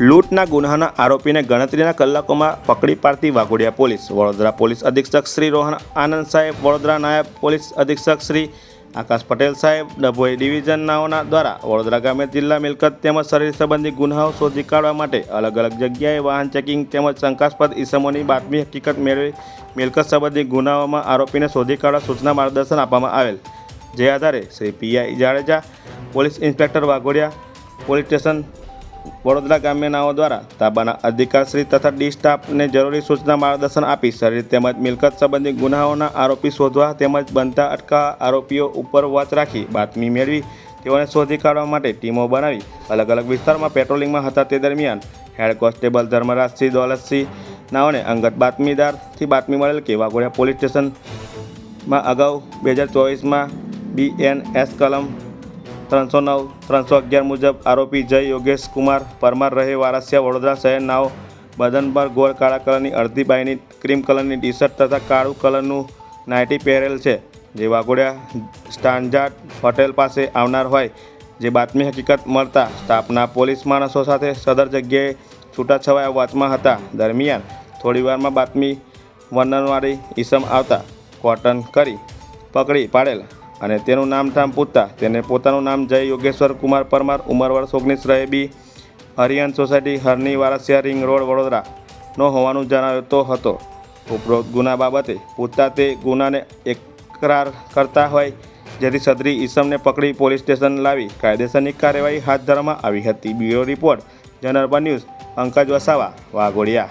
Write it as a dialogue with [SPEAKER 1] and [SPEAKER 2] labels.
[SPEAKER 1] લૂંટના ગુનાના આરોપીને ગણતરીના કલાકોમાં પકડી પાડતી વાઘોડિયા પોલીસ. વડોદરા પોલીસ અધિક્ષક શ્રી રોહન આનંદ સાહેબ, વડોદરા નાયબ પોલીસ અધિક્ષક શ્રી આકાશ પટેલ સાહેબ, ડભોઈ ડિવિઝનનાઓના દ્વારા વડોદરા ગામે જિલ્લા મિલકત તેમજ શરીર સંબંધી ગુનાઓ શોધી કાઢવા માટે અલગ અલગ જગ્યાએ વાહન ચેકિંગ તેમજ શંકાસ્પદ ઇસમોની બાતમી હકીકત મેળવી મિલકત સંબંધી ગુનાઓમાં આરોપીને શોધી કાઢવા સૂચના માર્ગદર્શન આપવામાં આવેલ. જે આધારે Shri PI Jadeja, police inspector Waghodiya, police station Vadodara ગ્રામ્યનાઓ દ્વારા તાબાના અધિકારશ્રી તથા ડી સ્ટાફને જરૂરી સૂચના માર્ગદર્શન આપી શરીર તેમજ મિલકત સંબંધિત ગુનાઓના આરોપી શોધવા તેમજ બનતા અટકાવવા આરોપીઓ ઉપર વોચ રાખી બાતમી મેળવી તેઓને શોધી કાઢવા માટે ટીમો બનાવી અલગ અલગ વિસ્તારમાં પેટ્રોલિંગમાં હતા તે દરમિયાન હેડ કોન્સ્ટેબલ ધર્મરાજસિંહ દોલતસિંહ નાઓને અંગત બાતમીદારથી બાતમી મળેલ કે વાઘોડિયા પોલીસ સ્ટેશનમાં અગાઉ બે હજાર ચોવીસમાં બીએનએસ કલમ ત્રણસો નવ, ત્રણસો અગિયાર મુજબ આરોપી જય યોગેશ કુમાર પરમાર રહે વારસિયા, વડોદરા શહેરનાઓ બદન પર ગોળ, કાળા કલરની અડધી બાયની ક્રીમ કલરની ટી શર્ટ તથા કાળું કલરનું નાઇટી પહેરેલ છે. જે વાઘોડિયા સ્ટાન્જાર્ડ હોટેલ પાસે આવનાર હોય, જે બાતમી હકીકત મળતા સ્ટાફના પોલીસ માણસો સાથે સદર જગ્યાએ છૂટાછવાયા વાતમાં હતા. દરમિયાન થોડીવારમાં બાતમી વર્ણનવાળી ઈસમ આવતા કોટન કરી પકડી પાડેલ અને તેનું નામ ઠામ પૂછતા તેને પોતાનું નામ જય યોગેશ્વર કુમાર પરમાર, ઉંમર વર્ષ ઓગણીસ રહે B society, Harni Warasiya ring road, Vadodara. નો હોવાનું જણાવતો હતો. ઉપરોક્ત ગુના બાબતે પૂછતા તે ગુનાને એકરાર કરતા હોય, જેથી સદરી ઈસમને પકડી પોલીસ સ્ટેશન લાવી કાયદેસરની કાર્યવાહી હાથ ધરવામાં આવી હતી. Bureau report, general news Pankaj Vasava, Waghodiya.